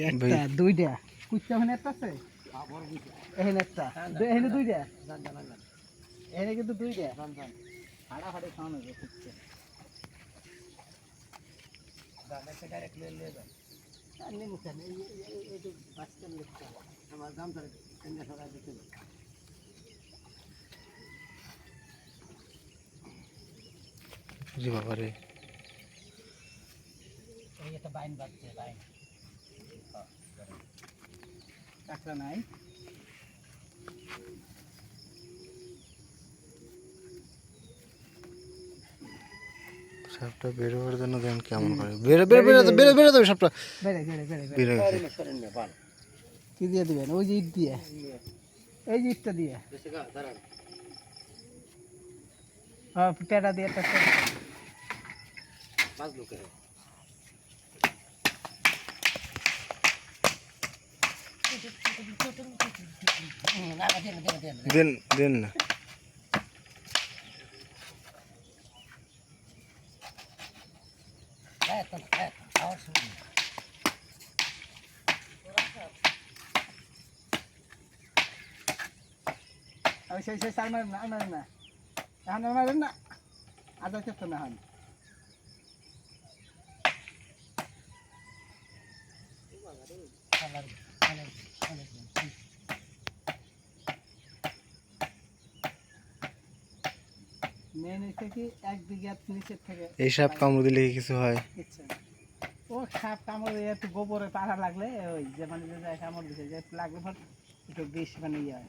একটা দুইটা। কুচ্চা ওখানে একটা আছে? এখানে একটা। এখানে দুইটা। এখানে কিন্তু দুইটা। হাড়াহাড়ি খাওয়ানো যায় কুচ্চা আর নিমু কেন? এই- এই- এই- এই যে বাচ্চার লোকটা, আমার সরাই দিতে হবে। জি বাবা রে এই একটা বাইন বাজছে বাইন। কাঁকড়া নাই। সাপটা বেরোবার জন্য দেন কেমন করে? বেরো বেরো বেরো বেরো বেরো দেবে সাপটা। বেরো কি দিয়ে দিবেন? ওই যে ইট দিয়ে। এই যে ইটটা দিয়ে। হ্যাঁ পেটা দিয়ে একটা দেন দেন না ওই সেই সেই সার মারেন না আর মারেন না এখন আর মারেন না আদা চেপ্ত না হন মেন হচ্ছে কি এক বিঘা নিচের থেকে এই সাপ কামড় দিলে কিছু হয়? ও সাপ কামড় একটু গোবরে পাড়া লাগলে ওই যে মানে যে যায় কামড় দিছে যে একটু লাগলে পর একটু বেশ মানে ইয়ে হয়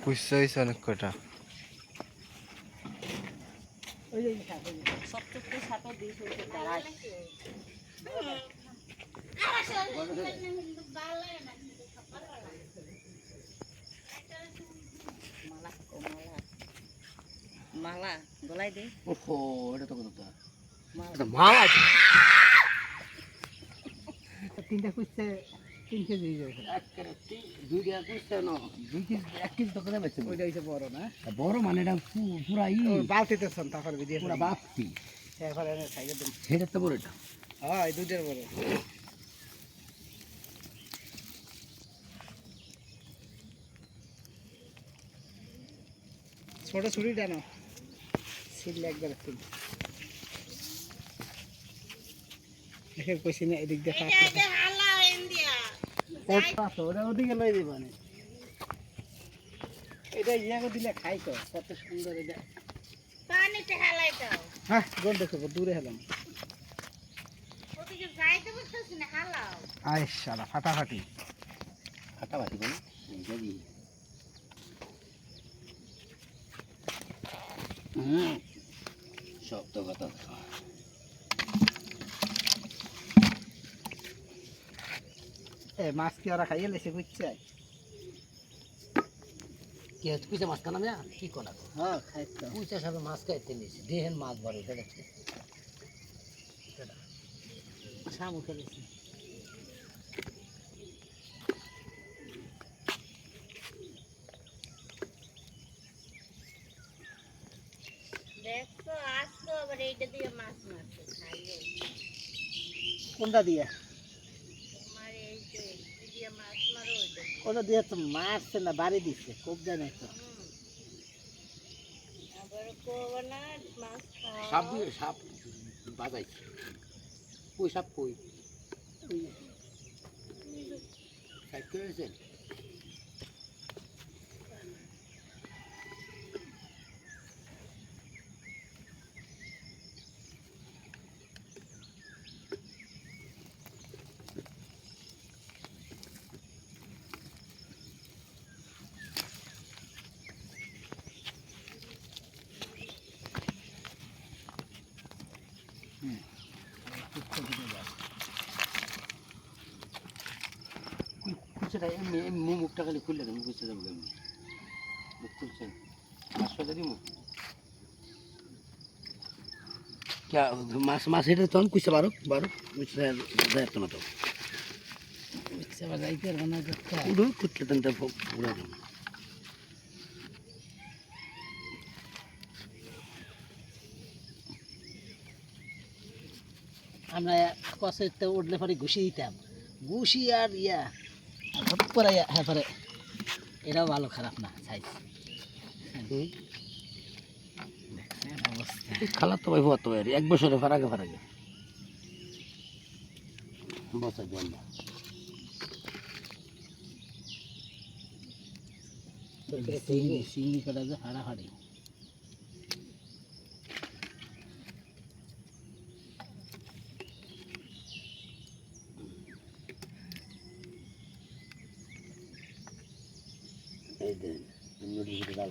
পুষতে হয়েছে অনেক কটা ওই যে। মালা গলায় দে। ওহো এটা তো কথা। তিনটা কুচতে তিন কেজি হয়ে যাবে। দুইটা কুইছে ন। দুই কেজি এক কেজি তো করে বেচে ওইটা হচ্ছে বড় না? বড় মানে এটা পুরা ই। বালতিতে পুরা বাপতি এনে সেটা তো বড় এটা। হ্যাঁ এই দুইটার বড়। ছোট ছুরিটা না ছিললে একবার ছিল দেখে কইছি না এদিক কাটলে ওটা ওদিকে লই দিব না। এটা ইয়াকে দিলে খাই তো কত সুন্দর এটা। পানিতে হালাই দাও। হ্যাঁ গোল দেখো দূরে হেলাম। ওদিকে যাইতে পারতেছি না হালাও। আয় শালা ফাটাফাটি। ফাটা বলে হুম সব তো কথা। এ মাছ কি ওরা খাইয়ে লেছে বুঝছে? কে কুইছে মাছ মিয়া? কি করা হ্যাঁ খাইতো। কুইছে সব মাছ খাইতে নিছে। দেহেন মাছ ভরে এটা দেখছি শামুক খেলেছি দেখো আসতো আবার এইটা দিয়ে মাছ মারছে খাইও কোনটা দিয়ে? এই যে দিয়ে মাছ মারো ওটা দিয়ে তো মারছে না বাড়ি দিচ্ছে খুব জানে তো। আবার না মাছ সাপ দিয়ে সাপ বাজাইছে। কই সাপ কই? তাই এমনি এমনি মুখটা খালি খুললে মুখ বুঝতে যাব এমনি মুখ খুলছে। মুখ মাছ মাছ এটা তখন কুইছে বারো বারো যায় না তো আমরা কষে উঠলে পরে ঘুষিয়ে দিতাম। ঘুষি আর ইয়া। হট করে হ্যাঁ পরে এটাও ভালো খারাপ না সাইজ খালা তো ভাই হতো এক বছরে ফারাকে ফারাকে। বছর জন্য চিংড়ি কটা যে হাড়াহাড়ি।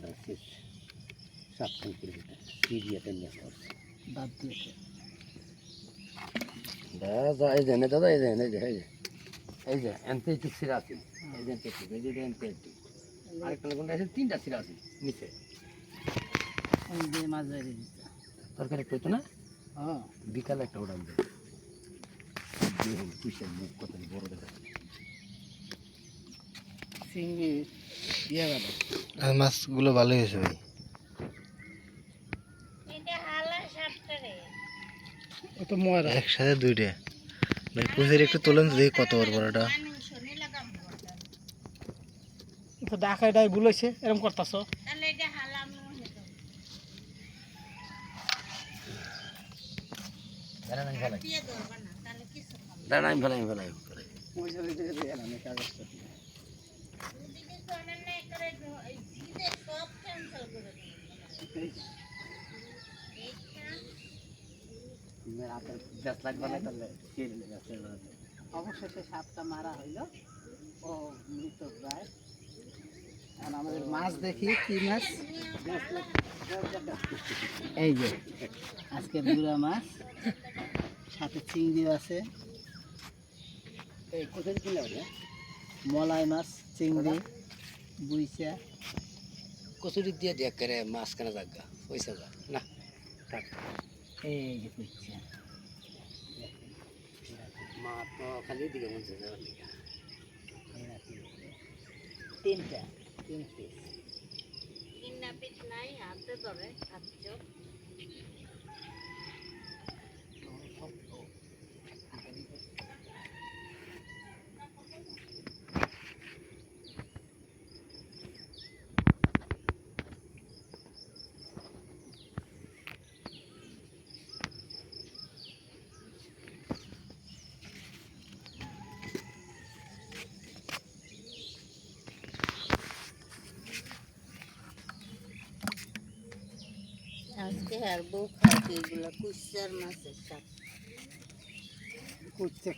ডাল রাখছি সাতখান কিলোমিটার সিরিয়াতে নিয়ে করছে দাঁত দিয়েছে। দাদা এই যে দাদা এই যে এই যে এই যে এই যে এনতে একটু সিরা আছে। এই যে এনতে একটু এই যে এনতে একটু আরেকটা কোনটা আছে তিনটা সিরা আছে নিচে। যে মাছ দিতে তরকারি না? হ্যাঁ। বিকালে একটা দেখুন পুষের মুখ কত বড় দেখা। চিংড়ি ইয়ে গেল আর মাছগুলো ভালোই হয়েছে ভাই। এটা হালা সাতটা রে। ও তো ময়রা। একসাথে দুইটা। ভাই পুজোর একটু তোলেন দেখি কত বড় বড়টা। ডাকাইটাই ভুলেছে এরকম করতেছ? তাহলে এটা হালা আমি করি দাঁড়ান ফেলাই ফেলাই। অবশেষে সাপটা মারা হইল। ও মৃত আর আমাদের মাছ দেখি, কি মাছ? এই যে, আজকে বুড়া মাছ। সাথে চিংড়ি আছে। এই কোথায় কিনলে মলাই মাছ, চিংড়ি। বুইচা কচুরি দিয়ে দিয়ে করে মাছ কেনা জাগা পয়সা যা। না থাক। এই যে বুইচা মা তো খালি দিকে মনছে যাওয়ার লিগা। তিনটা তিন পিস কিন্না পিস নাই হাতে ধরে হাত চোখ। আর বউ খাওয়াতে এগুলো কুচার মাছের কুচা